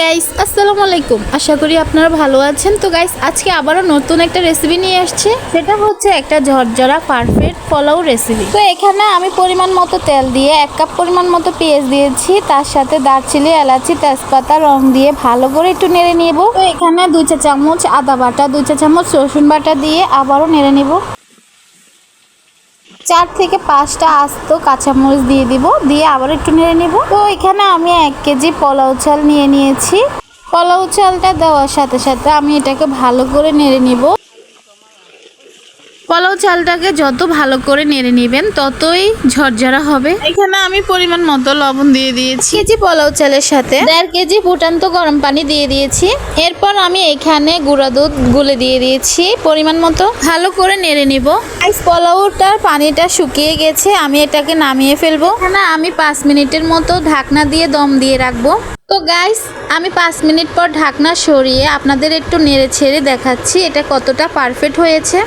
Guys আসসালামু আলাইকুম। আশা করি আপনারা ভালো আছেন। তো গাইস আজকে আবারও নতুন একটা রেসিপি নিয়ে আসছে। সেটা হচ্ছে একটা ঝরঝরা পারফেক্ট পোলাও রেসিপি তো এখানে আমি পরিমাণ মতো তেল দিয়ে এক কাপ পরিমাণ মতো পেঁয়াজ দিয়েছি। তার সাথে দারচিনি, এলাচি, তেজপাতা, রং দিয়ে ভালো করে একটু নেড়ে নেব। তো এখানে দুই চা চামচ আদা বাটা দুই চা চামচ রসুন বাটা দিয়ে আবারও নেড়ে নেব। চার থেকে পাঁচটা আস্ত কাঁচামরিচ দিয়ে দিব, দিয়ে আবার একটু নেড়ে নেব। তো এখানে আমি এক কেজি পোলাও চাল নিয়ে নিয়েছি। পোলাও চালটা দেওয়ার সাথে সাথে আমি এটাকে ভালো করে নেড়ে নিব। পোলাও চালটাকে যত ভালো করে নেড়ে নেবেন ততই ঝরঝরা হবে। এখানে আমি পরিমাণ মতো লবণ দিয়ে দিয়েছি। কেজি পোলাও চালের সাথে দেড় কেজি ফুটান্ত গরম পানি দিয়ে দিয়েছি। এরপর আমি এখানে গুঁড়া দুধ গুলে দিয়ে দিয়েছি পরিমাণ মতো। ভালো করে নেড়ে নিব। পোলাওটার পানিটা শুকিয়ে গেছে আমি এটাকে নামিয়ে ফেলব। এখানে আমি পাঁচ মিনিটের মতো ঢাকনা দিয়ে দম দিয়ে রাখব। তো গাইস আমি পাঁচ মিনিট পর ঢাকনা সরিয়ে আপনাদের একটু নেড়ে ছেড়ে দেখাচ্ছি এটা কতটা পারফেক্ট হয়েছে।